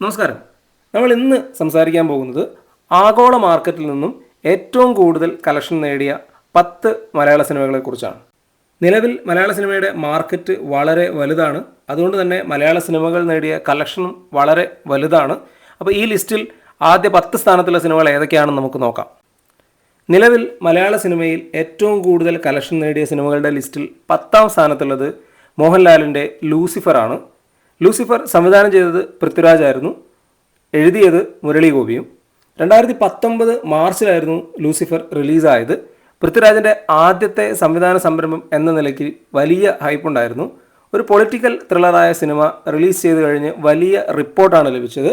നമസ്കാരം. നമ്മൾ ഇന്ന് സംസാരിക്കാൻ പോകുന്നത് ആഗോള മാർക്കറ്റിൽ നിന്നും ഏറ്റവും കൂടുതൽ കളക്ഷൻ നേടിയ പത്ത് മലയാള സിനിമകളെ കുറിച്ചാണ്. നിലവിൽ മലയാള സിനിമയുടെ മാർക്കറ്റ് വളരെ വലുതാണ്. അതുകൊണ്ട് തന്നെ മലയാള സിനിമകൾ നേടിയ കളക്ഷനും വളരെ വലുതാണ്. അപ്പോൾ ഈ ലിസ്റ്റിൽ ആദ്യ പത്ത് സ്ഥാനത്തുള്ള സിനിമകൾ ഏതൊക്കെയാണെന്ന് നമുക്ക് നോക്കാം. നിലവിൽ മലയാള സിനിമയിൽ ഏറ്റവും കൂടുതൽ കളക്ഷൻ നേടിയ സിനിമകളുടെ ലിസ്റ്റിൽ പത്താം സ്ഥാനത്തുള്ളത് മോഹൻലാലിന്റെ ലൂസിഫർ ആണ് ലൂസിഫർ സംവിധാനം ചെയ്തത് പൃഥ്വിരാജ് ആയിരുന്നു എഴുതിയത് മുരളി ഗോപിയും രണ്ടായിരത്തി പത്തൊമ്പത് മാർച്ചിലായിരുന്നു ലൂസിഫർ റിലീസായത്. പൃഥ്വിരാജിന്റെ ആദ്യത്തെ സംവിധാന സംരംഭം എന്ന നിലയ്ക്ക് വലിയ ഹൈപ്പുണ്ടായിരുന്നു ഒരു പൊളിറ്റിക്കൽ ത്രില്ലറായ സിനിമ റിലീസ് ചെയ്ത് കഴിഞ്ഞ് വലിയ റിപ്പോർട്ടാണ് ലഭിച്ചത്.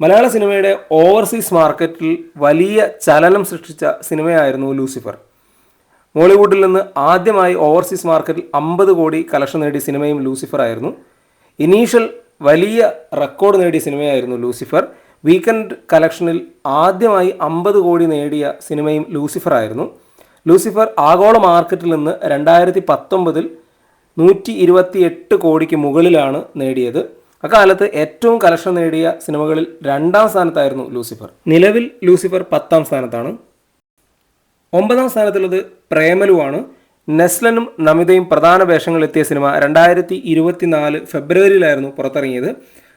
മലയാള സിനിമയുടെ ഓവർസീസ് മാർക്കറ്റിൽ വലിയ ചലനം സൃഷ്ടിച്ച സിനിമയായിരുന്നു ലൂസിഫർ. മോളിവുഡിൽ നിന്ന് ആദ്യമായി ഓവർസീസ് മാർക്കറ്റിൽ അമ്പത് കോടി കലക്ഷൻ നേടിയ സിനിമയും ലൂസിഫർ ആയിരുന്നു ഇനീഷ്യൽ വലിയ റെക്കോർഡ് നേടിയ സിനിമയായിരുന്നു ലൂസിഫർ. വീക്കെൻഡ് കളക്ഷനിൽ ആദ്യമായി അമ്പത് കോടി നേടിയ സിനിമയും ലൂസിഫർ ആയിരുന്നു ലൂസിഫർ ആഗോള മാർക്കറ്റിൽ നിന്ന് രണ്ടായിരത്തി പത്തൊമ്പതിൽ നൂറ്റി ഇരുപത്തി എട്ട് കോടിക്ക് മുകളിലാണ് നേടിയത്. അക്കാലത്ത് ഏറ്റവും കലക്ഷൻ നേടിയ സിനിമകളിൽ രണ്ടാം സ്ഥാനത്തായിരുന്നു ലൂസിഫർ. നിലവിൽ ലൂസിഫർ പത്താം സ്ഥാനത്താണ്. ഒമ്പതാം സ്ഥാനത്തുള്ളത് പ്രേമലുവാണ് നെസ്ലനും നമിതയും പ്രധാന വേഷങ്ങളെത്തിയ സിനിമ രണ്ടായിരത്തി ഇരുപത്തിനാല് ഫെബ്രുവരിയിലായിരുന്നു പുറത്തിറങ്ങിയത്.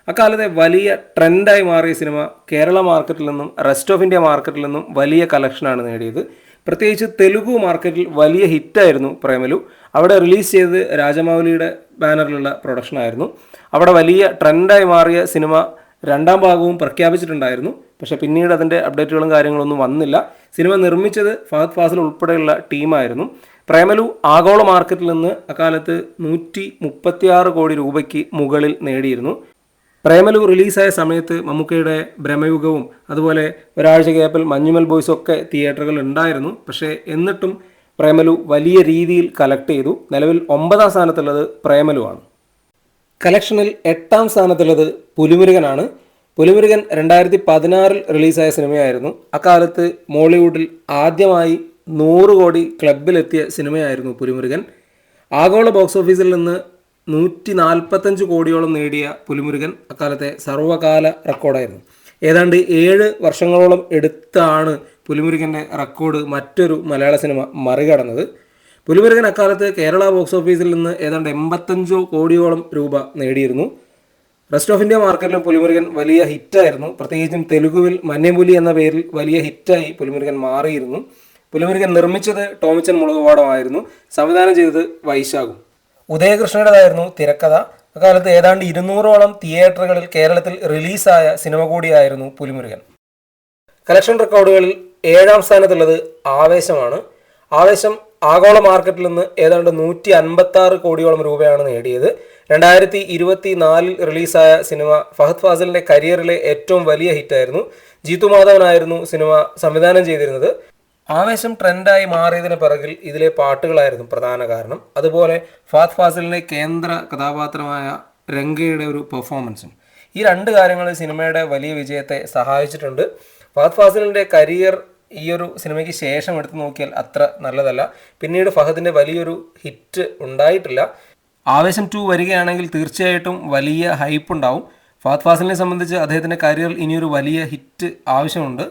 അക്കാലത്തെ വലിയ ട്രെൻഡായി മാറിയ സിനിമ കേരള മാർക്കറ്റിൽ നിന്നും റെസ്റ്റ് ഓഫ് ഇന്ത്യ മാർക്കറ്റിൽ നിന്നും വലിയ കളക്ഷനാണ് നേടിയത്. പ്രത്യേകിച്ച് തെലുഗു മാർക്കറ്റിൽ വലിയ ഹിറ്റായിരുന്നു പ്രേമലു. അവിടെ റിലീസ് ചെയ്തത് രാജമൗലിയുടെ ബാനറിലുള്ള പ്രൊഡക്ഷനായിരുന്നു അവിടെ വലിയ ട്രെൻഡായി മാറിയ സിനിമ രണ്ടാം ഭാഗവും പ്രഖ്യാപിച്ചിട്ടുണ്ടായിരുന്നു. പക്ഷേ പിന്നീട് അതിന്റെ അപ്ഡേറ്റുകളും കാര്യങ്ങളൊന്നും വന്നില്ല. സിനിമ നിർമ്മിച്ചത് ഫഹദ് ഫാസിൽ ഉൾപ്പെടെയുള്ള ടീമായിരുന്നു. പ്രേമലു ആഗോള മാർക്കറ്റിൽ നിന്ന് അക്കാലത്ത് നൂറ്റി മുപ്പത്തിയാറ് കോടി രൂപയ്ക്ക് മുകളിൽ നേടിയിരുന്നു. പ്രേമലു റിലീസായ സമയത്ത് മമ്മൂക്കയുടെ ഭ്രമയുഗവും അതുപോലെ ഒരാഴ്ച ഗ്യാപ്പിൽ മഞ്ഞുമൽ ബോയ്സും ഒക്കെ തിയേറ്ററുകൾ ഉണ്ടായിരുന്നു. പക്ഷേ എന്നിട്ടും പ്രേമലു വലിയ രീതിയിൽ കലക്ട് ചെയ്തു. നിലവിൽ ഒമ്പതാം സ്ഥാനത്തുള്ളത് പ്രേമലുവാണ് കളക്ഷനിൽ എട്ടാം സ്ഥാനത്തുള്ളത് പുലിമുരുകനാണ്. പുലിമുരുകൻ രണ്ടായിരത്തി പതിനാറിൽ റിലീസായ സിനിമയായിരുന്നു. അക്കാലത്ത് മോളിവുഡിൽ ആദ്യമായി നൂറ് കോടി ക്ലബിലെത്തിയ സിനിമയായിരുന്നു പുലിമുരുകൻ. ആഗോള ബോക്സ് ഓഫീസിൽ നിന്ന് നൂറ്റി നാൽപ്പത്തഞ്ച് കോടിയോളം നേടിയ പുലിമുരുകൻ അക്കാലത്തെ സർവകാല റെക്കോർഡായിരുന്നു. ഏതാണ്ട് ഏഴ് വർഷങ്ങളോളം എടുത്താണ് പുലിമുരുകന്റെ റെക്കോർഡ് മറ്റൊരു മലയാള സിനിമ മറികടന്നത്. പുലിമുരുകൻ അക്കാലത്ത് കേരള ബോക്സ് ഓഫീസിൽ നിന്ന് ഏതാണ്ട് എൺപത്തഞ്ചോ കോടിയോളം രൂപ നേടിയിരുന്നു. റെസ്റ്റ് ഓഫ് ഇന്ത്യ മാർക്കറ്റിലും പുലിമുരുകൻ വലിയ ഹിറ്റായിരുന്നു. പ്രത്യേകിച്ചും തെലുഗുവിൽ മന്നേപുലി എന്ന പേരിൽ വലിയ ഹിറ്റായി പുലിമുരുകൻ മാറിയിരുന്നു. പുലിമുരുകൻ നിർമ്മിച്ചത് ടോമിച്ചൻ മുളകുപാടമായിരുന്നു. സംവിധാനം ചെയ്തത് വൈശാഖും. ഉദയകൃഷ്ണയുടേതായിരുന്നു തിരക്കഥ. അക്കാലത്ത് ഏതാണ്ട് ഇരുന്നൂറോളം തിയേറ്ററുകളിൽ കേരളത്തിൽ റിലീസായ സിനിമ കൂടിയായിരുന്നു പുലിമുരുകൻ. കളക്ഷൻ റെക്കോർഡുകളിൽ ഏഴാം സ്ഥാനത്തുള്ളത് ആവേശമാണ്. ആവേശം ആഗോള മാർക്കറ്റിൽ നിന്ന് ഏതാണ്ട് നൂറ്റി അൻപത്തി ആറ് കോടിയോളം രൂപയാണ് നേടിയത്. രണ്ടായിരത്തി ഇരുപത്തി നാലിൽ റിലീസായ സിനിമ ഫഹദ് ഫാസിലിന്റെ കരിയറിലെ ഏറ്റവും വലിയ ഹിറ്റായിരുന്നു ജീത്തു മാധവനായിരുന്നു സിനിമ സംവിധാനം ചെയ്തിരുന്നത്. ആവേശം ട്രെൻഡായി മാറിയതിന് പിറകിൽ ഇതിലെ പാട്ടുകളായിരുന്നു പ്രധാന കാരണം. അതുപോലെ ഫഹദ് ഫാസിലിന്റെ കേന്ദ്ര കഥാപാത്രമായ രംഗയുടെ ഒരു പെർഫോമൻസും ഈ രണ്ട് കാര്യങ്ങൾ സിനിമയുടെ വലിയ വിജയത്തെ സഹായിച്ചിട്ടുണ്ട്. ഫഹദ് ഫാസിലിന്റെ കരിയർ ഈ ഒരു സിനിമയ്ക്ക് ശേഷം എടുത്തു നോക്കിയാൽ അത്ര നല്ലതല്ല. പിന്നീട് ഫഹദിന്റെ വലിയൊരു ഹിറ്റ് ഉണ്ടായിട്ടില്ല. ആവേശം ടു വരികയാണെങ്കിൽ തീർച്ചയായിട്ടും വലിയ ഹൈപ്പ് ഉണ്ടാവും. ഫഹദ് ഫാസിലിനെ സംബന്ധിച്ച് അദ്ദേഹത്തിന്റെ കരിയറിൽ ഇനിയൊരു വലിയ ഹിറ്റ് ആവശ്യമുണ്ട്.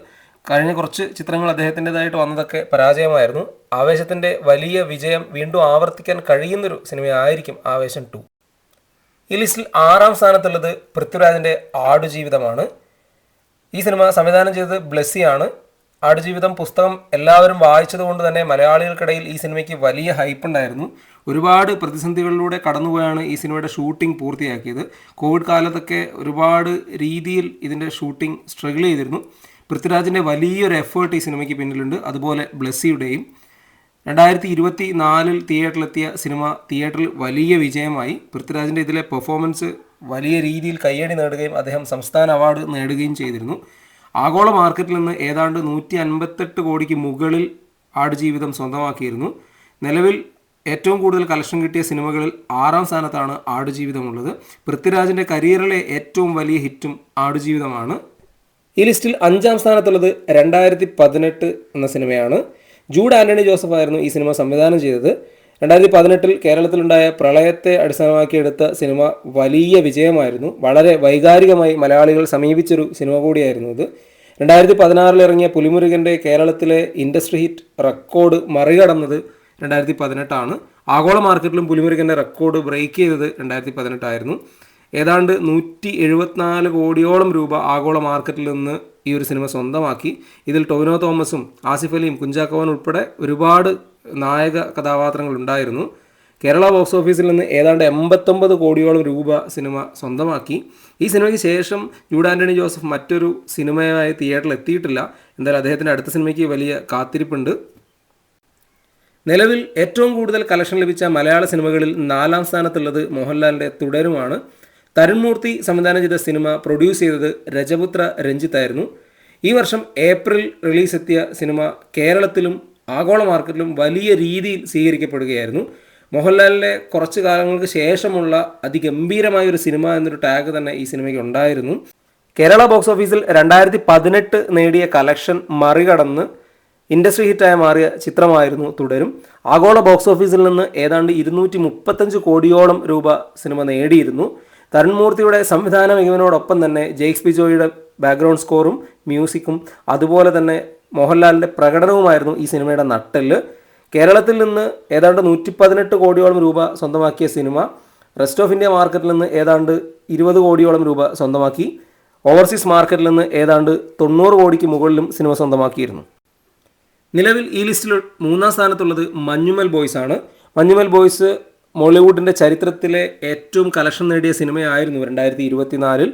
കഴിഞ്ഞ കുറച്ച് ചിത്രങ്ങൾ അദ്ദേഹത്തിന്റെതായിട്ട് വന്നതൊക്കെ പരാജയമായിരുന്നു. ആവേശത്തിന്റെ വലിയ വിജയം വീണ്ടും ആവർത്തിക്കാൻ കഴിയുന്നൊരു സിനിമയായിരിക്കും ആവേശം ടു ഈ ലിസ്റ്റിൽ ആറാം സ്ഥാനത്തുള്ളത് പൃഥ്വിരാജിന്റെ ആടുജീവിതമാണ്. ഈ സിനിമ സംവിധാനം ചെയ്തത് ബ്ലെസ്സിയാണ്. ആടുജീവിതം പുസ്തകം എല്ലാവരും വായിച്ചതുകൊണ്ട് തന്നെ മലയാളികൾക്കിടയിൽ ഈ സിനിമയ്ക്ക് വലിയ ഹൈപ്പ് ഉണ്ടായിരുന്നു. ഒരുപാട് പ്രതിസന്ധികളിലൂടെ കടന്നുപോയാണ് ഈ സിനിമയുടെ ഷൂട്ടിംഗ് പൂർത്തിയാക്കിയത്. കോവിഡ് കാലത്തൊക്കെ ഒരുപാട് രീതിയിൽ ഇതിന്റെ ഷൂട്ടിംഗ് സ്ട്രഗിൾ ചെയ്തിരുന്നു. പൃഥ്വിരാജിന്റെ വലിയൊരു എഫേർട്ട് ഈ സിനിമയ്ക്ക് പിന്നിലുണ്ട്. അതുപോലെ ബ്ലെസ്സിയുടെയും. രണ്ടായിരത്തി ഇരുപത്തി നാലിൽ തിയേറ്ററിലെത്തിയ സിനിമ തിയേറ്ററിൽ വലിയ വിജയമായി. പൃഥ്വിരാജിന്റെ ഇതിലെ പെർഫോമൻസ് വലിയ രീതിയിൽ കയ്യടി നേടുകയും അദ്ദേഹം സംസ്ഥാന അവാർഡ് നേടുകയും ചെയ്തിരുന്നു. ആഗോള മാർക്കറ്റിൽ നിന്ന് ഏതാണ്ട് നൂറ്റി അൻപത്തെട്ട് കോടിക്ക് മുകളിൽ ആടുജീവിതം സ്വന്തമാക്കിയിരുന്നു. നിലവിൽ ഏറ്റവും കൂടുതൽ കളക്ഷൻ കിട്ടിയ സിനിമകളിൽ ആറാം സ്ഥാനത്താണ് ആടുജീവിതമുള്ളത് പൃഥ്വിരാജിന്റെ കരിയറിലെ ഏറ്റവും വലിയ ഹിറ്റും ആടുജീവിതമാണ് ഈ ലിസ്റ്റിൽ അഞ്ചാം സ്ഥാനത്തുള്ളത് രണ്ടായിരത്തി പതിനെട്ട് എന്ന സിനിമയാണ്. ജൂഡ് ആന്റണി ജോസഫ് ആയിരുന്നു ഈ സിനിമ സംവിധാനം ചെയ്തത്. രണ്ടായിരത്തി പതിനെട്ടിൽ കേരളത്തിലുണ്ടായ പ്രളയത്തെ അടിസ്ഥാനമാക്കിയെടുത്ത സിനിമ വലിയ വിജയമായിരുന്നു. വളരെ വൈകാരികമായി മലയാളികൾ സമീപിച്ചൊരു സിനിമ കൂടിയായിരുന്നു ഇത്. രണ്ടായിരത്തി പതിനാറിൽ ഇറങ്ങിയ പുലിമുരുകന്റെ കേരളത്തിലെ ഇൻഡസ്ട്രി ഹിറ്റ് റെക്കോർഡ് മറികടന്നത് രണ്ടായിരത്തി പതിനെട്ടാണ് ആഗോള മാർക്കറ്റിലും പുലിമുരുകന്റെ റെക്കോർഡ് ബ്രേക്ക് ചെയ്തത് രണ്ടായിരത്തി പതിനെട്ടായിരുന്നു ഏതാണ്ട് നൂറ്റി എഴുപത്തിനാല് കോടിയോളം രൂപ ആഗോള മാർക്കറ്റിൽ നിന്ന് ഈ ഒരു സിനിമ സ്വന്തമാക്കി. ഇതിൽ ടൊവിനോ തോമസും ആസിഫ് അലിയും കുഞ്ചാക്കോവൻ ഉൾപ്പെടെ ഒരുപാട് നായക കഥാപാത്രങ്ങൾ ഉണ്ടായിരുന്നു. കേരള ബോക്സ് ഓഫീസിൽ നിന്ന് ഏതാണ്ട് എൺപത്തൊമ്പത് കോടിയോളം രൂപ സിനിമ സ്വന്തമാക്കി. ഈ സിനിമയ്ക്ക് ശേഷം ജൂഡ് ആന്റണി ജോസഫ് മറ്റൊരു സിനിമയായി തിയേറ്ററിൽ എത്തിയിട്ടില്ല. എന്തായാലും അദ്ദേഹത്തിന്റെ അടുത്ത സിനിമയ്ക്ക് വലിയ കാത്തിരിപ്പുണ്ട്. നിലവിൽ ഏറ്റവും കൂടുതൽ കളക്ഷൻ ലഭിച്ച മലയാള സിനിമകളിൽ നാലാം സ്ഥാനത്തുള്ളത് മോഹൻലാലിന്റെ തുടരുമാണ്. തരുൺമൂർത്തി സംവിധാനം ചെയ്ത സിനിമ പ്രൊഡ്യൂസ് ചെയ്തത് രജപുത്ര രഞ്ജിത്തായിരുന്നു ഈ വർഷം ഏപ്രിൽ റിലീസ് എത്തിയ സിനിമ കേരളത്തിലും ആഗോള മാർക്കറ്റിലും വലിയ രീതിയിൽ സ്വീകരിക്കപ്പെടുകയായിരുന്നു. മോഹൻലാലിന്റെ കുറച്ച് കാലങ്ങൾക്ക് ശേഷമുള്ള അതിഗംഭീരമായ ഒരു സിനിമ എന്നൊരു ടാഗ് തന്നെ ഈ സിനിമയ്ക്ക് ഉണ്ടായിരുന്നു. കേരള ബോക്സ് ഓഫീസിൽ രണ്ടായിരത്തി പതിനെട്ട് നേടിയ കളക്ഷൻ മറികടന്ന് ഇൻഡസ്ട്രി ഹിറ്റായി മാറിയ ചിത്രമായിരുന്നു തുടരും. ആഗോള ബോക്സ് ഓഫീസിൽ നിന്ന് ഏതാണ്ട് ഇരുന്നൂറ്റി മുപ്പത്തഞ്ച് കോടിയോളം രൂപ സിനിമ നേടിയിരുന്നു. തരുൺമൂർത്തിയുടെ സംവിധാന മികവിനോടൊപ്പം തന്നെ ജെയ്ക്സ് ബിജോയുടെ ബാക്ക്ഗ്രൗണ്ട് സ്കോറും മ്യൂസിക്കും അതുപോലെ തന്നെ മോഹൻലാലിന്റെ പ്രകടനവുമായിരുന്നു ഈ സിനിമയുടെ നട്ടെല്ല്. കേരളത്തിൽ നിന്ന് ഏതാണ്ട് നൂറ്റി പതിനെട്ട് കോടിയോളം രൂപ സ്വന്തമാക്കിയ സിനിമ. റെസ്റ്റ് ഓഫ് ഇന്ത്യ മാർക്കറ്റിൽ നിന്ന് ഏതാണ്ട് ഇരുപത് കോടിയോളം രൂപ സ്വന്തമാക്കി. ഓവർസീസ് മാർക്കറ്റിൽ നിന്ന് ഏതാണ്ട് തൊണ്ണൂറ് കോടിക്ക് മുകളിലും സിനിമ സ്വന്തമാക്കിയിരുന്നു. നിലവിൽ ഈ ലിസ്റ്റിൽ മൂന്നാം സ്ഥാനത്തുള്ളത് മഞ്ഞുമൽ ബോയ്സ് ആണ്. മഞ്ഞുമൽ ബോയ്സ് മോളിവുഡിന്റെ ചരിത്രത്തിലെ ഏറ്റവും കലക്ഷൻ നേടിയ സിനിമയായിരുന്നു രണ്ടായിരത്തി ഇരുപത്തിനാലിൽ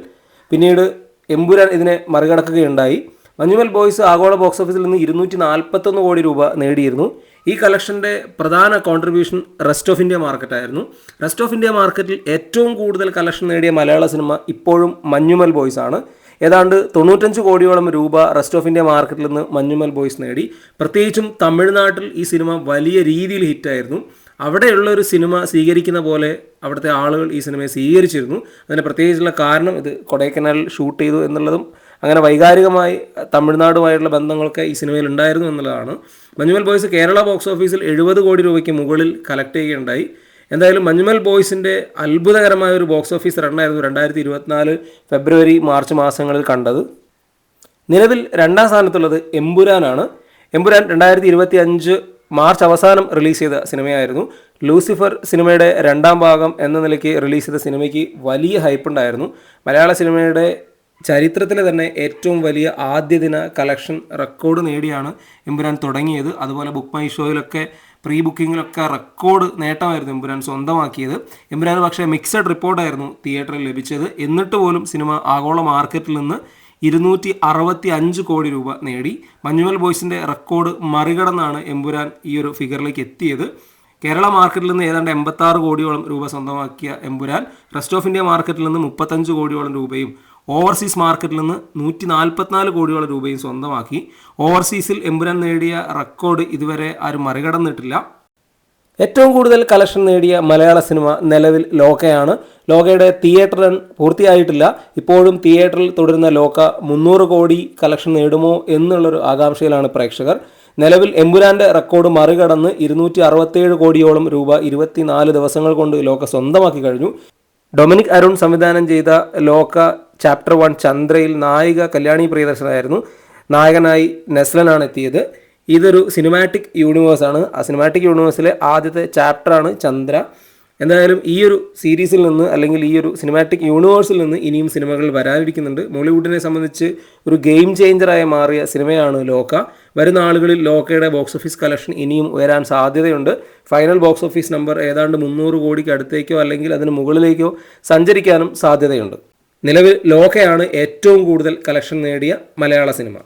പിന്നീട് എമ്പുരാൻ ഇതിനെ മറികടക്കുകയുണ്ടായി. മഞ്ഞുമൽ ബോയ്സ് ആഗോള ബോക്സ് ഓഫീസിൽ നിന്ന് ഇരുന്നൂറ്റി നാൽപ്പത്തൊന്ന് കോടി രൂപ നേടിയിരുന്നു. ഈ കളക്ഷന്റെ പ്രധാന കോൺട്രിബ്യൂഷൻ റെസ്റ്റ് ഓഫ് ഇന്ത്യ മാർക്കറ്റായിരുന്നു റെസ്റ്റ് ഓഫ് ഇന്ത്യ മാർക്കറ്റിൽ ഏറ്റവും കൂടുതൽ കളക്ഷൻ നേടിയ മലയാള സിനിമ ഇപ്പോഴും മഞ്ഞുമൽ ബോയ്സ് ആണ്. ഏതാണ്ട് തൊണ്ണൂറ്റഞ്ച് കോടിയോളം രൂപ റെസ്റ്റ് ഓഫ് ഇന്ത്യ മാർക്കറ്റിൽ നിന്ന് മഞ്ഞുമൽ ബോയ്സ് നേടി. പ്രത്യേകിച്ചും തമിഴ്നാട്ടിൽ ഈ സിനിമ വലിയ രീതിയിൽ ഹിറ്റായിരുന്നു. അവിടെയുള്ള ഒരു സിനിമ സ്വീകരിക്കുന്ന പോലെ അവിടുത്തെ ആളുകൾ ഈ സിനിമയെ സ്വീകരിച്ചിരുന്നു. അതിന് പ്രത്യേകിച്ചുള്ള കാരണം ഇത് കൊടൈക്കനാലിൽ ഷൂട്ട് ചെയ്തു എന്നുള്ളതും അങ്ങനെ വൈകാരികമായി തമിഴ്നാടുമായിട്ടുള്ള ബന്ധങ്ങളൊക്കെ ഈ സിനിമയിൽ ഉണ്ടായിരുന്നു എന്നുള്ളതാണ്. മഞ്ഞുമൽ ബോയ്സ് കേരള ബോക്സ് ഓഫീസിൽ എഴുപത് കോടി രൂപയ്ക്ക് മുകളിൽ കളക്ട് ചെയ്യുകയുണ്ടായി. എന്തായാലും മഞ്ഞുമൽ ബോയ്സിന്റെ അത്ഭുതകരമായ ഒരു ബോക്സ് ഓഫീസ് റണ്ണായിരുന്നു രണ്ടായിരത്തി ഇരുപത്തിനാല് ഫെബ്രുവരി മാർച്ച് മാസങ്ങളിൽ കണ്ടത്. നിലവിൽ രണ്ടാം സ്ഥാനത്തുള്ളത് എമ്പുരാനാണ്. എമ്പുരാൻ രണ്ടായിരത്തി ഇരുപത്തി അഞ്ച് മാർച്ച് അവസാനം റിലീസ് ചെയ്ത സിനിമയായിരുന്നു. ലൂസിഫർ സിനിമയുടെ രണ്ടാം ഭാഗം എന്ന നിലയ്ക്ക് റിലീസ് ചെയ്ത സിനിമയ്ക്ക് വലിയ ഹൈപ്പ് ഉണ്ടായിരുന്നു. മലയാള സിനിമയുടെ ചരിത്രത്തിലെ തന്നെ ഏറ്റവും വലിയ ആദ്യ ദിന കളക്ഷൻ റെക്കോർഡ് നേടിയാണ് എമ്പുരാൻ തുടങ്ങിയത്. അതുപോലെ ബുക്ക് മൈ ഷോയിലൊക്കെ പ്രീ ബുക്കിങ്ങിലൊക്കെ റെക്കോർഡ് നേട്ടമായിരുന്നു എമ്പുരാൻ സ്വന്തമാക്കിയത്. എമ്പുരാൻ പക്ഷേ മിക്സഡ് റിപ്പോർട്ടായിരുന്നു തിയേറ്ററിൽ ലഭിച്ചത്. എന്നിട്ട് പോലും സിനിമ ആഗോള മാർക്കറ്റിൽ നിന്ന് ഇരുന്നൂറ്റി അറുപത്തി അഞ്ച് കോടി രൂപ നേടി. മഞ്ഞുമൽ ബോയ്സിന്റെ റെക്കോർഡ് മറികടന്നാണ് എമ്പുരാൻ ഈ ഒരു ഫിഗറിലേക്ക് എത്തിയത്. കേരള മാർക്കറ്റിൽ നിന്ന് ഏതാണ്ട് എൺപത്താറ് കോടിയോളം രൂപ സ്വന്തമാക്കിയ എമ്പുരാൻ റെസ്റ്റ് ഓഫ് ഇന്ത്യ മാർക്കറ്റിൽ നിന്ന് മുപ്പത്തഞ്ച് കോടിയോളം രൂപയും ഓവർസീസ് മാർക്കറ്റിൽ നിന്ന് നൂറ്റി നാൽപ്പത്തിനാല് കോടിയോളം രൂപയും സ്വന്തമാക്കി. ഓവർസീസിൽ എമ്പുരാൻ നേടിയ റെക്കോർഡ് ഇതുവരെ ആരും മറികടന്നിട്ടില്ല. ഏറ്റവും കൂടുതൽ കളക്ഷൻ നേടിയ മലയാള സിനിമ നിലവിൽ ലോകയാണ്. ലോകയുടെ തിയേറ്റർ റൺ പൂർത്തിയായിട്ടില്ല. ഇപ്പോഴും തിയേറ്ററിൽ തുടരുന്ന ലോക മുന്നൂറ് കോടി കളക്ഷൻ നേടുമോ എന്നുള്ളൊരു ആകാംക്ഷയിലാണ് പ്രേക്ഷകർ. നിലവിൽ എമ്പുരാന്റെ റെക്കോർഡ് മറികടന്ന് ഇരുന്നൂറ്റി അറുപത്തേഴ് കോടിയോളം രൂപ ഇരുപത്തിനാല് ദിവസങ്ങൾ കൊണ്ട് ലോക സ്വന്തമാക്കി കഴിഞ്ഞു. ഡൊമിനിക് അരുൺ സംവിധാനം ചെയ്ത ലോക ചാപ്റ്റർ വൺ ചന്ദ്രയിൽ നായിക കല്യാണി പ്രിയദർശനായിരുന്നു. നായകനായി നെസ്ലനാണ് എത്തിയത്. ഇതൊരു സിനിമാറ്റിക് യൂണിവേഴ്സാണ് ആ സിനിമാറ്റിക് യൂണിവേഴ്സിലെ ആദ്യത്തെ ചാപ്റ്ററാണ് ചന്ദ്ര. എന്തായാലും ഈ ഒരു സീരീസിൽ നിന്ന് അല്ലെങ്കിൽ ഈ ഒരു സിനിമാറ്റിക് യൂണിവേഴ്സിൽ നിന്ന് ഇനിയും സിനിമകൾ വരാനിരിക്കുന്നുണ്ട്. മോളിവുഡിനെ സംബന്ധിച്ച് ഒരു ഗെയിം ചേഞ്ചറായി മാറിയ സിനിമയാണ് ലോക. വരുന്ന ആളുകളിൽ ലോക്കയുടെ ബോക്സ് ഓഫീസ് കളക്ഷൻ ഇനിയും ഉയരാൻ സാധ്യതയുണ്ട്. ഫൈനൽ ബോക്സ് ഓഫീസ് നമ്പർ ഏതാണ്ട് മുന്നൂറ് കോടിക്ക് അടുത്തേക്കോ അല്ലെങ്കിൽ അതിന് മുകളിലേക്കോ സഞ്ചരിക്കാനും സാധ്യതയുണ്ട്. നിലവിൽ ലോക്കയാണ് ഏറ്റവും കൂടുതൽ കളക്ഷൻ നേടിയ മലയാള സിനിമ